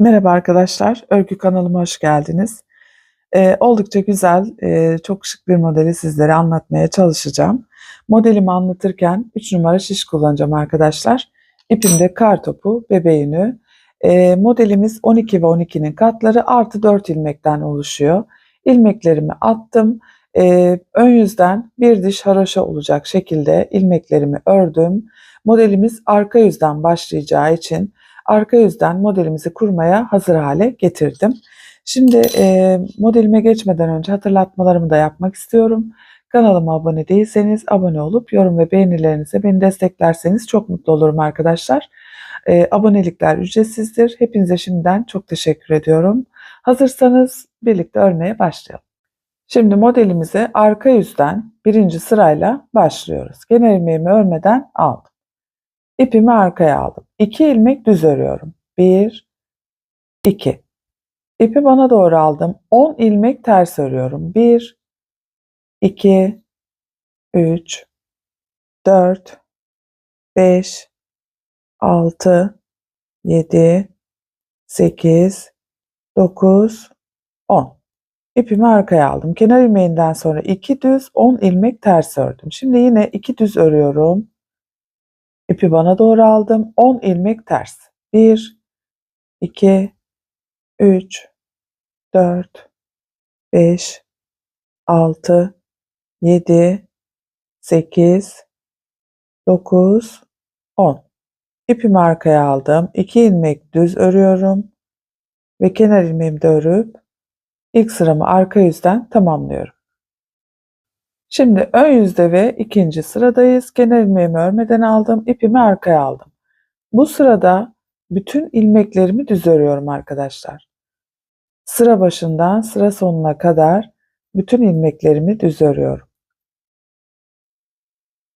Merhaba arkadaşlar, örgü kanalıma hoş geldiniz. Ee, oldukça güzel, e, çok şık bir modeli sizlere anlatmaya çalışacağım. Modelimi anlatırken 3 numara şiş kullanacağım arkadaşlar. İpimde kar topu, bebeğini. Ee, modelimiz 12 ve 12'nin katları artı 4 ilmekten oluşuyor. İlmeklerimi attım. Ee, ön yüzden bir diş haroşa olacak şekilde ilmeklerimi ördüm. Modelimiz arka yüzden başlayacağı için arka yüzden modelimizi kurmaya hazır hale getirdim. Şimdi e, modelime geçmeden önce hatırlatmalarımı da yapmak istiyorum. Kanalıma abone değilseniz abone olup yorum ve beğenilerinize beni desteklerseniz çok mutlu olurum arkadaşlar. E, abonelikler ücretsizdir. Hepinize şimdiden çok teşekkür ediyorum. Hazırsanız birlikte örmeye başlayalım. Şimdi modelimize arka yüzden birinci sırayla başlıyoruz. Genel ilmeğimi örmeden aldım. İpimi arkaya aldım. 2 ilmek düz örüyorum. 1 2 İpi bana doğru aldım. 10 ilmek ters örüyorum. 1 2 3 4 5 6 7 8 9 10 İpimi arkaya aldım. Kenar ilmeğinden sonra 2 düz 10 ilmek ters ördüm. Şimdi yine 2 düz örüyorum. İpi bana doğru aldım. 10 ilmek ters. 1 2 3 4 5 6 7 8 9 10 İpimi arkaya aldım. 2 ilmek düz örüyorum ve kenar ilmeğimi de örüp ilk sıramı arka yüzden tamamlıyorum. Şimdi ön yüzde ve ikinci sıradayız. Kenar ilmeğimi örmeden aldım. ipimi arkaya aldım. Bu sırada bütün ilmeklerimi düz örüyorum arkadaşlar. Sıra başından sıra sonuna kadar bütün ilmeklerimi düz örüyorum.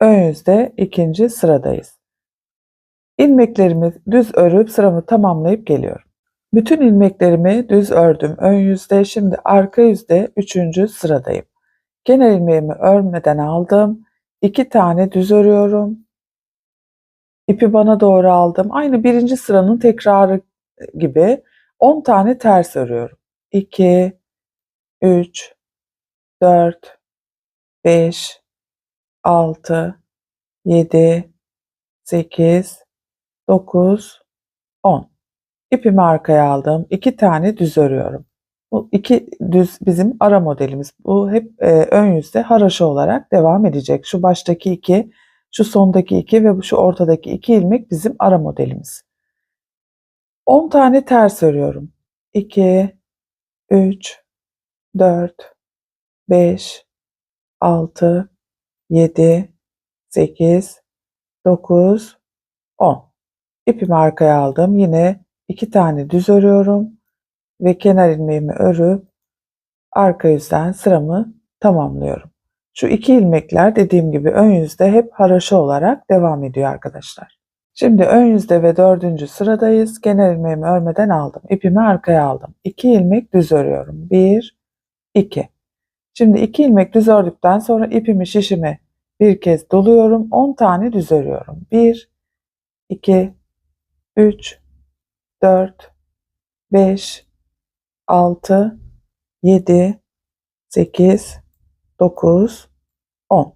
Ön yüzde ikinci sıradayız. İlmeklerimi düz örüp sıramı tamamlayıp geliyorum. Bütün ilmeklerimi düz ördüm ön yüzde. Şimdi arka yüzde üçüncü sıradayım. Genel ilmeğimi örmeden aldım. 2 tane düz örüyorum. İpi bana doğru aldım. Aynı birinci sıranın tekrarı gibi 10 tane ters örüyorum. 2 3 4 5 6 7 8 9 10 İpimi arkaya aldım. 2 tane düz örüyorum. Bu iki düz bizim ara modelimiz. Bu hep e, ön yüzde haraşo olarak devam edecek. Şu baştaki iki, şu sondaki iki ve şu ortadaki iki ilmek bizim ara modelimiz. 10 tane ters örüyorum. 2, 3, 4, 5, 6, 7, 8, 9, 10. İpimi arkaya aldım. Yine iki tane düz örüyorum ve kenar ilmeğimi örüp arka yüzden sıramı tamamlıyorum. Şu iki ilmekler dediğim gibi ön yüzde hep haraşo olarak devam ediyor arkadaşlar. Şimdi ön yüzde ve dördüncü sıradayız. Genel ilmeğimi örmeden aldım. İpimi arkaya aldım. 2 ilmek düz örüyorum. 1, 2. Şimdi 2 ilmek düz ördükten sonra ipimi şişime bir kez doluyorum. 10 tane düz örüyorum. 1, 2, 3, 4, 5, 6, 7, 8, 9, 10.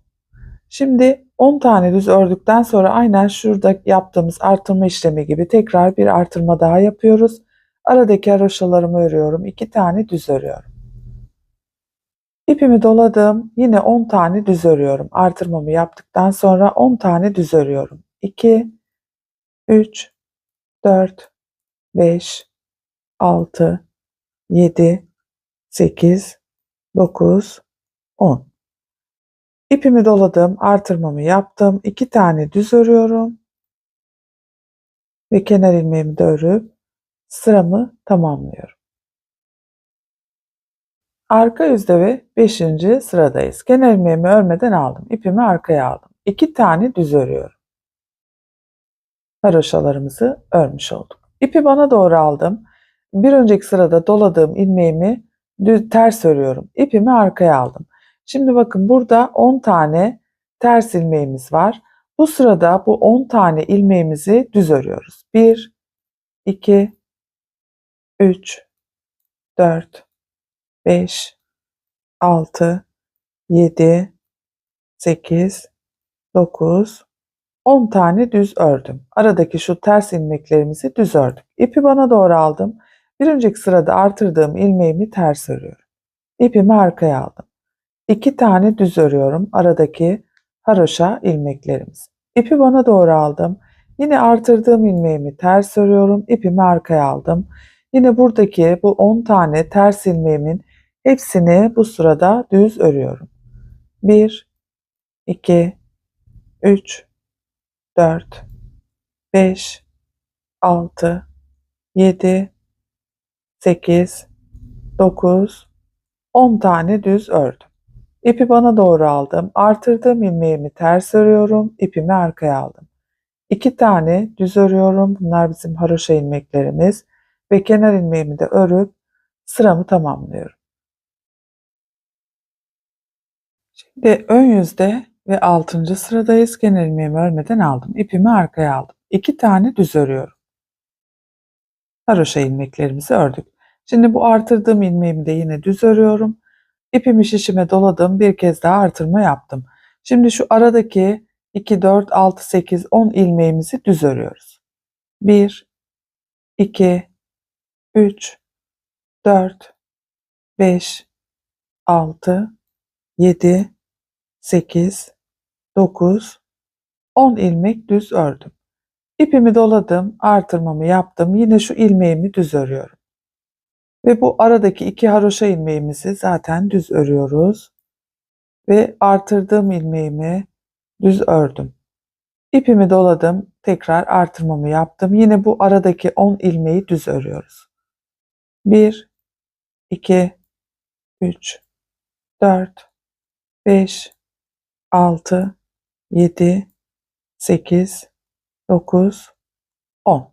Şimdi 10 tane düz ördükten sonra aynen şurada yaptığımız artırma işlemi gibi tekrar bir artırma daha yapıyoruz. Aradaki haroşalarımı örüyorum. 2 tane düz örüyorum. İpimi doladım. Yine 10 tane düz örüyorum. Artırmamı yaptıktan sonra 10 tane düz örüyorum. 2, 3, 4, 5, 6, 7, 8, 9, 10. İpimi doladım, artırmamı yaptım. 2 tane düz örüyorum. Ve kenar ilmeğimi de örüp sıramı tamamlıyorum. Arka yüzde ve 5. sıradayız. Kenar ilmeğimi örmeden aldım. İpimi arkaya aldım. 2 tane düz örüyorum. Haroşalarımızı örmüş olduk. İpi bana doğru aldım. Bir önceki sırada doladığım ilmeğimi ters örüyorum. İpimi arkaya aldım. Şimdi bakın burada 10 tane ters ilmeğimiz var. Bu sırada bu 10 tane ilmeğimizi düz örüyoruz. 1 2 3, 4, 5, 6, 7, 8, 9, 10 tane düz ördüm. Aradaki şu ters ilmeklerimizi düz ördüm. İpi bana doğru aldım. Bir önceki sırada artırdığım ilmeğimi ters örüyorum. İpimi arkaya aldım. 2 tane düz örüyorum aradaki haroşa ilmeklerimiz. İpi bana doğru aldım. Yine artırdığım ilmeğimi ters örüyorum. İpimi arkaya aldım. Yine buradaki bu 10 tane ters ilmeğimin hepsini bu sırada düz örüyorum. 1 2 3 4 5 6 7 8 9 10 tane düz ördüm. İpi bana doğru aldım. Artırdığım ilmeğimi ters örüyorum. İpimi arkaya aldım. 2 tane düz örüyorum. Bunlar bizim haroşa ilmeklerimiz ve kenar ilmeğimi de örüp sıramı tamamlıyorum. Şimdi ön yüzde ve 6. sıradayız. Kenar ilmeğimi örmeden aldım. İpimi arkaya aldım. 2 tane düz örüyorum. Haroşa ilmeklerimizi ördük. Şimdi bu artırdığım ilmeğimi de yine düz örüyorum. İpimi şişime doladım. Bir kez daha artırma yaptım. Şimdi şu aradaki 2, 4, 6, 8, 10 ilmeğimizi düz örüyoruz. 1, 2, 3, 4, 5, 6, 7, 8, 9, 10 ilmek düz ördüm. İpimi doladım, artırmamı yaptım. Yine şu ilmeğimi düz örüyorum. Ve bu aradaki iki haroşa ilmeğimizi zaten düz örüyoruz. Ve artırdığım ilmeğimi düz ördüm. İpimi doladım, tekrar artırmamı yaptım. Yine bu aradaki 10 ilmeği düz örüyoruz. 1 2 3 4 5 6 7 8 9 10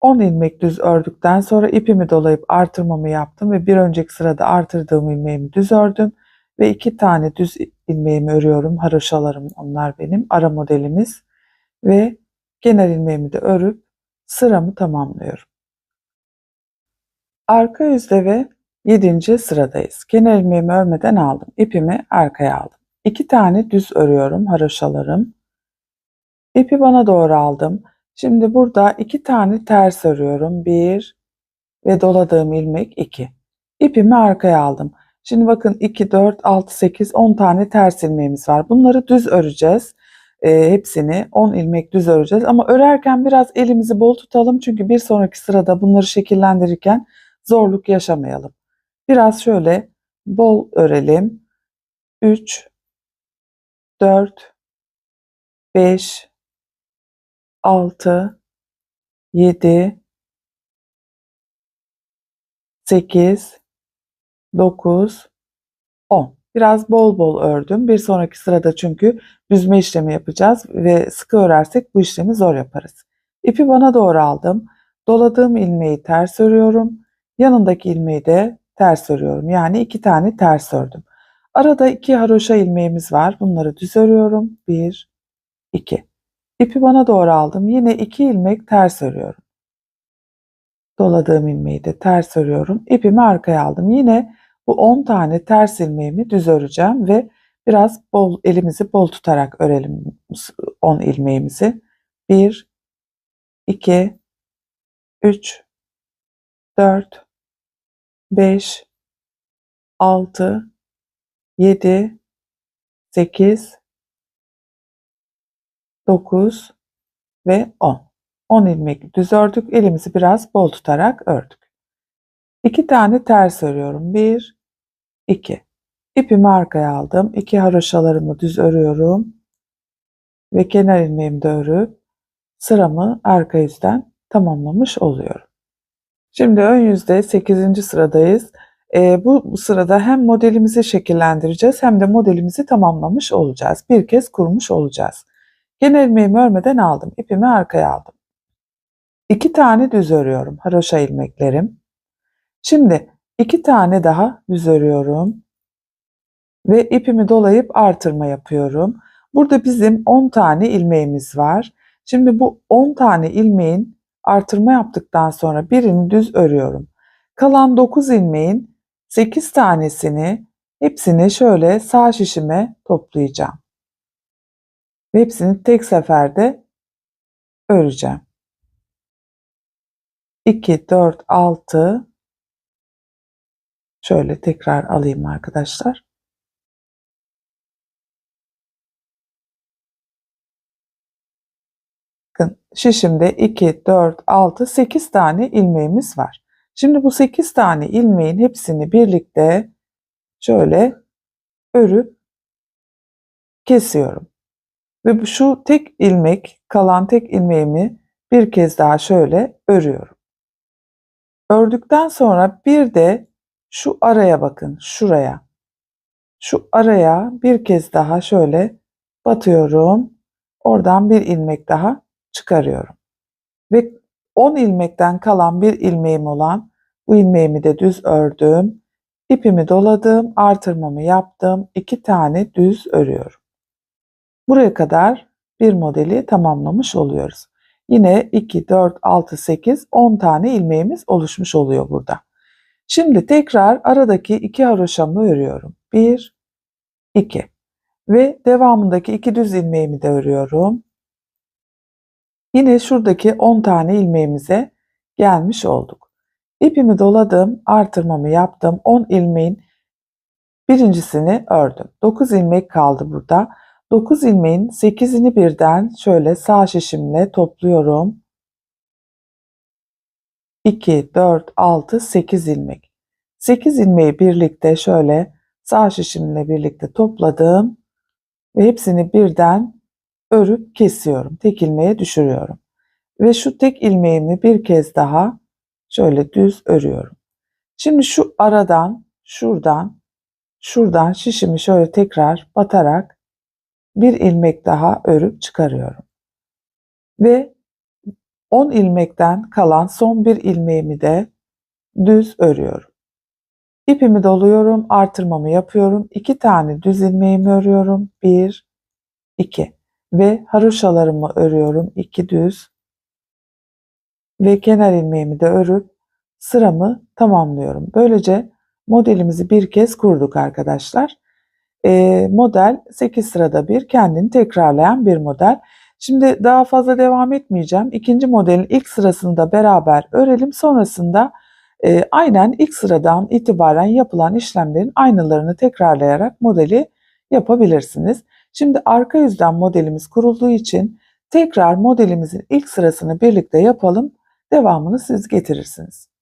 10 ilmek düz ördükten sonra ipimi dolayıp artırmamı yaptım ve bir önceki sırada artırdığım ilmeğimi düz ördüm ve iki tane düz ilmeğimi örüyorum. Haroşalarım onlar benim ara modelimiz ve kenar ilmeğimi de örüp sıramı tamamlıyorum. Arka yüzde ve 7. sıradayız. Kenar ilmeğimi örmeden aldım. İpimi arkaya aldım. 2 tane düz örüyorum haroşalarım. İpi bana doğru aldım. Şimdi burada 2 tane ters örüyorum. 1 ve doladığım ilmek 2. İpimi arkaya aldım. Şimdi bakın 2, 4, 6, 8, 10 tane ters ilmeğimiz var. Bunları düz öreceğiz. E, hepsini 10 ilmek düz öreceğiz. Ama örerken biraz elimizi bol tutalım. Çünkü bir sonraki sırada bunları şekillendirirken zorluk yaşamayalım. Biraz şöyle bol örelim. 3, 4, 5, 6, 7, 8, 9, 10. Biraz bol bol ördüm. Bir sonraki sırada çünkü büzme işlemi yapacağız ve sıkı örersek bu işlemi zor yaparız. İpi bana doğru aldım. Doladığım ilmeği ters örüyorum. Yanındaki ilmeği de ters örüyorum. Yani iki tane ters ördüm. Arada iki haroşa ilmeğimiz var. Bunları düz örüyorum. Bir, iki. İpi bana doğru aldım. Yine iki ilmek ters örüyorum. Doladığım ilmeği de ters örüyorum. İpimi arkaya aldım. Yine bu 10 tane ters ilmeğimi düz öreceğim ve biraz bol elimizi bol tutarak örelim 10 ilmeğimizi. 1 2 3 4 5 6 7 8 9 ve 10. 10 ilmek düz ördük. Elimizi biraz bol tutarak ördük. 2 tane ters örüyorum. 1 2. İpimi arkaya aldım. 2 haroşalarımı düz örüyorum. Ve kenar ilmeğimi de örüp sıramı arka yüzden tamamlamış oluyorum. Şimdi ön yüzde 8. sıradayız. E, bu sırada hem modelimizi şekillendireceğiz hem de modelimizi tamamlamış olacağız. Bir kez kurmuş olacağız. Kenar ilmeğimi örmeden aldım. İpimi arkaya aldım. İki tane düz örüyorum. Haroşa ilmeklerim. Şimdi iki tane daha düz örüyorum. Ve ipimi dolayıp artırma yapıyorum. Burada bizim 10 tane ilmeğimiz var. Şimdi bu 10 tane ilmeğin artırma yaptıktan sonra birini düz örüyorum. Kalan 9 ilmeğin 8 tanesini hepsini şöyle sağ şişime toplayacağım. Ve hepsini tek seferde öreceğim. 2, 4, 6 şöyle tekrar alayım arkadaşlar. Bakın şişimde 2, 4, 6, 8 tane ilmeğimiz var. Şimdi bu 8 tane ilmeğin hepsini birlikte şöyle örüp kesiyorum. Ve şu tek ilmek, kalan tek ilmeğimi bir kez daha şöyle örüyorum. Ördükten sonra bir de şu araya bakın, şuraya. Şu araya bir kez daha şöyle batıyorum. Oradan bir ilmek daha çıkarıyorum. Ve 10 ilmekten kalan bir ilmeğim olan bu ilmeğimi de düz ördüm. İpimi doladım, artırmamı yaptım. iki tane düz örüyorum. Buraya kadar bir modeli tamamlamış oluyoruz. Yine 2, 4, 6, 8, 10 tane ilmeğimiz oluşmuş oluyor burada. Şimdi tekrar aradaki iki haroşamı örüyorum. 1, 2 ve devamındaki iki düz ilmeğimi de örüyorum. Yine şuradaki 10 tane ilmeğimize gelmiş olduk. İpimi doladım, artırmamı yaptım. 10 ilmeğin birincisini ördüm. 9 ilmek kaldı burada. 9 ilmeğin 8'ini birden şöyle sağ şişimle topluyorum. 2, 4, 6, 8 ilmek. 8 ilmeği birlikte şöyle sağ şişimle birlikte topladım ve hepsini birden örüp kesiyorum. Tek ilmeğe düşürüyorum. Ve şu tek ilmeğimi bir kez daha şöyle düz örüyorum. Şimdi şu aradan, şuradan, şuradan şişimi şöyle tekrar batarak bir ilmek daha örüp çıkarıyorum. Ve 10 ilmekten kalan son bir ilmeğimi de düz örüyorum. İpimi doluyorum, artırmamı yapıyorum. 2 tane düz ilmeğimi örüyorum. 1 2 ve haroşalarımı örüyorum. 2 düz ve kenar ilmeğimi de örüp sıramı tamamlıyorum. Böylece modelimizi bir kez kurduk arkadaşlar. E, model 8 sırada bir kendini tekrarlayan bir model. Şimdi daha fazla devam etmeyeceğim. İkinci modelin ilk sırasını da beraber örelim. Sonrasında e, aynen ilk sıradan itibaren yapılan işlemlerin aynılarını tekrarlayarak modeli yapabilirsiniz. Şimdi arka yüzden modelimiz kurulduğu için tekrar modelimizin ilk sırasını birlikte yapalım. Devamını siz getirirsiniz.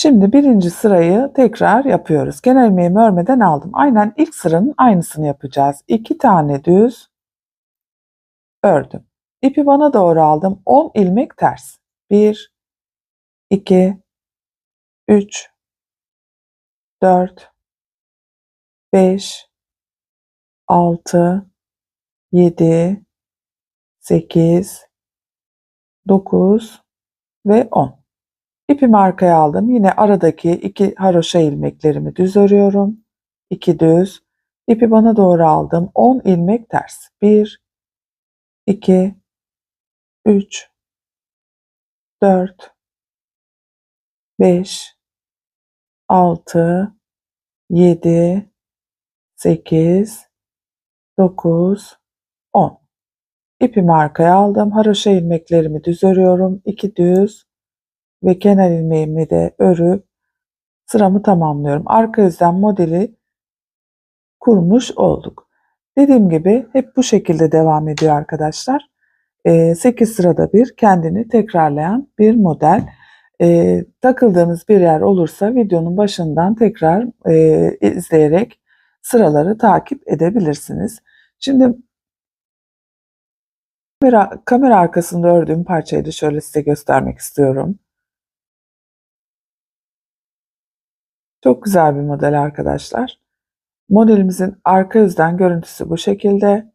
Şimdi birinci sırayı tekrar yapıyoruz. Genel ilmeğimi örmeden aldım. Aynen ilk sıranın aynısını yapacağız. İki tane düz ördüm. İpi bana doğru aldım. 10 ilmek ters. 1, 2, 3, 4, 5, 6, 7, 8, 9 ve 10. İpimi arkaya aldım. Yine aradaki iki haroşa ilmeklerimi düz örüyorum. 2 düz. İpi bana doğru aldım. 10 ilmek ters. 1, 2, 3, 4, 5, 6, 7, 8, 9, 10. İpimi arkaya aldım. Haroşa ilmeklerimi düz örüyorum. 2 düz ve kenar ilmeğimi de örüp sıramı tamamlıyorum. Arka yüzden modeli kurmuş olduk. Dediğim gibi hep bu şekilde devam ediyor arkadaşlar. 8 sırada bir kendini tekrarlayan bir model. E, takıldığınız bir yer olursa videonun başından tekrar e, izleyerek sıraları takip edebilirsiniz. Şimdi kamera, kamera arkasında ördüğüm parçayı da şöyle size göstermek istiyorum. Çok güzel bir model arkadaşlar. Modelimizin arka yüzden görüntüsü bu şekilde.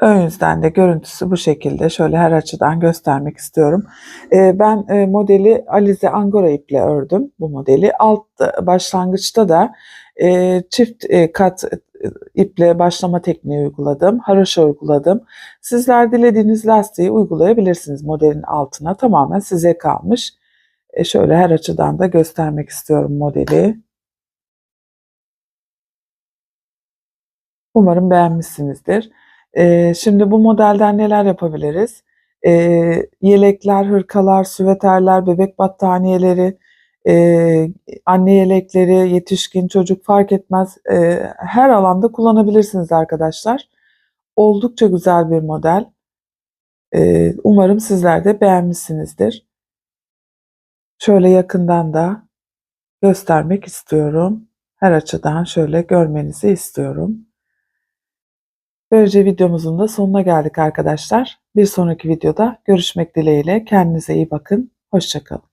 Ön yüzden de görüntüsü bu şekilde. Şöyle her açıdan göstermek istiyorum. Ee, ben e, modeli Alize Angora iple ördüm bu modeli. Alt başlangıçta da e, çift e, kat iple başlama tekniği uyguladım. Haroşa uyguladım. Sizler dilediğiniz lastiği uygulayabilirsiniz modelin altına. Tamamen size kalmış. E, şöyle her açıdan da göstermek istiyorum modeli. Umarım beğenmişsinizdir. E, şimdi bu modelden neler yapabiliriz? E, yelekler, hırkalar, süveterler, bebek battaniyeleri, e, anne yelekleri, yetişkin, çocuk fark etmez. E, her alanda kullanabilirsiniz arkadaşlar. Oldukça güzel bir model. E, umarım sizler de beğenmişsinizdir. Şöyle yakından da göstermek istiyorum. Her açıdan şöyle görmenizi istiyorum. Böylece videomuzun da sonuna geldik arkadaşlar. Bir sonraki videoda görüşmek dileğiyle. Kendinize iyi bakın. Hoşçakalın.